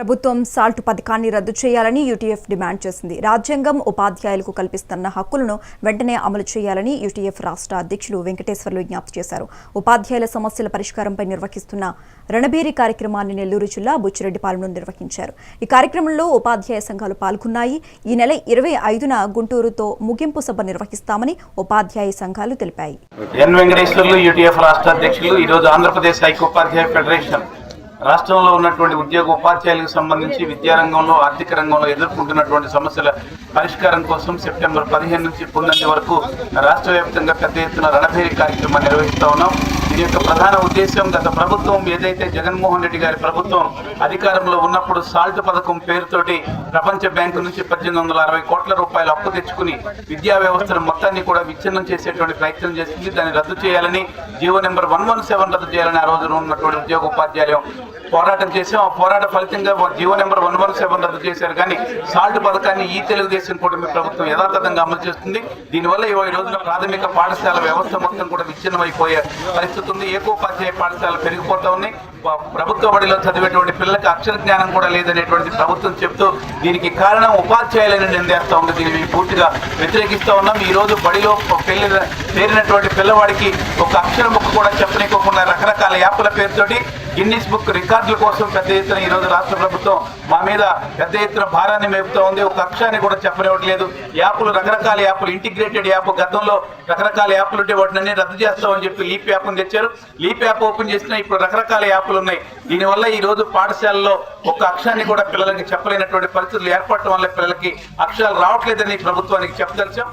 ప్రభుత్వం సాల్ట్ పథకాన్ని రద్దు చేయాలని యూటీఎఫ్ డిమాండ్ చేసింది. రాజ్యాంగం ఉపాధ్యాయులకు కల్పిస్తున్న హక్కులను వెంటనే అమలు చేయాలని యూటీఎఫ్ రాష్ట్ర అధ్యక్షులు వెంకటేశ్వర్లు విజ్ఞప్తి చేశారు. ఉపాధ్యాయుల సమస్యల పరిష్కారంపై నిర్వహిస్తున్న రణబేరి కార్యక్రమాన్ని నెల్లూరు జిల్లా బుచ్చిరెడ్డిపాలెంలో నిర్వహించారు. ఈ కార్యక్రమంలో ఉపాధ్యాయ సంఘాలు పాల్గొన్నాయి. ఈ నెల ఇరవై ఐదున గుంటూరుతో ముగింపు సభ నిర్వహిస్తామని ఉపాధ్యాయ సంఘాలు తెలిపాయి. ఎన్ వెంకటేశ్వర్లు యూటీఎఫ్ రాష్ట్ర అధ్యక్షులు ఈరోజు ఆంధ్రప్రదేశ్ ఐక్యోపాధ్యాయ ఫెడరేషన్ రాష్ట్రంలో ఉన్నటువంటి ఉద్యోగ ఉపాధ్యాయులకు సంబంధించి విద్యారంగంలో ఆర్థిక రంగంలో ఎదుర్కొంటున్నటువంటి సమస్యల పరిష్కారం కోసం సెప్టెంబర్ పదిహేను నుంచి పొందంది వరకు రాష్ట్ర వ్యాప్తంగా పెద్ద ఎత్తున రణభేరి కార్యక్రమాన్ని నిర్వహిస్తా ఉన్నాం. దీని యొక్క ప్రధాన ఉద్దేశం గత ప్రభుత్వం ఏదైతే జగన్మోహన్ రెడ్డి గారి ప్రభుత్వం అధికారంలో ఉన్నప్పుడు సాల్ట్ పథకం పేరుతోటి ప్రపంచ బ్యాంకు నుంచి పద్దెనిమిది వందల అరవై కోట్ల రూపాయలు అప్పు తెచ్చుకుని విద్యా వ్యవస్థను మొత్తాన్ని కూడా విచ్ఛిన్నం చేసేటువంటి ప్రయత్నం చేసింది. దాన్ని రద్దు చేయాలని GO number one one seven రద్దు చేయాలని ఆ రోజున ఉన్నటువంటి ఉద్యోగ ఉపాధ్యాయులు పోరాటం చేసాం ఆ పోరాట ఫలితంగా GO number one one seven రద్దు చేశారు. కానీ సాల్ట్ పథకాన్ని ఈ తెలుగుదేశం కూటమి ప్రభుత్వం యథాతథంగా అమలు చేస్తుంది. దీనివల్ల ఈ రోజున ప్రాథమిక పాఠశాల వ్యవస్థ మొత్తం కూడా విచ్ఛిన్నమైపోయే పరిస్థితి పెరుగుతుంది ఏకోపాధ్యాయ పాఠశాల పెరిగిపోతా ఉన్నాయి. ప్రభుత్వ బడిలో చదివేటువంటి పిల్లలకు అక్షర జ్ఞానం కూడా లేదనేటువంటి ప్రభుత్వం చెప్తూ దీనికి కారణం ఉపాధ్యాయులను నిందేస్తా ఉంది. దీన్ని పూర్తిగా వ్యతిరేకిస్తూ ఉన్నాం. ఈ రోజు బడిలో పెళ్ళి చేరినటువంటి పిల్లవాడికి ఒక అక్షరం ముక్క కూడా చెప్పనికోకుండా రకరకాల యాప్ల పేరుతోటి గిన్నిస్ బుక్ రికార్డుల కోసం పెద్ద ఎత్తున ఈ రోజు రాష్ట్ర ప్రభుత్వం మా మీద పెద్ద ఎత్తున భారాన్ని మేపుతూ ఉంది. ఒక అక్షాన్ని కూడా చెప్పనివ్వట్లేదు. యాప్లు రకరకాల యాప్లు ఇంటిగ్రేటెడ్ యాప్ గతంలో రకరకాల యాప్లు ఉంటే వాటిని రద్దు చేస్తామని చెప్పి లీప్ యాప్ను తెచ్చారు. లీప్ యాప్ ఓపెన్ చేసిన ఇప్పుడు రకరకాల యాప్లు ఉన్నాయి. దీనివల్ల ఈ రోజు పాఠశాలలో ఒక అక్షరాన్ని కూడా పిల్లలకి చెప్పలేనటువంటి పరిస్థితులు ఏర్పడటం వల్ల పిల్లలకి అక్షరాలు రావట్లేదని ప్రభుత్వానికి చెప్పదలిచాం.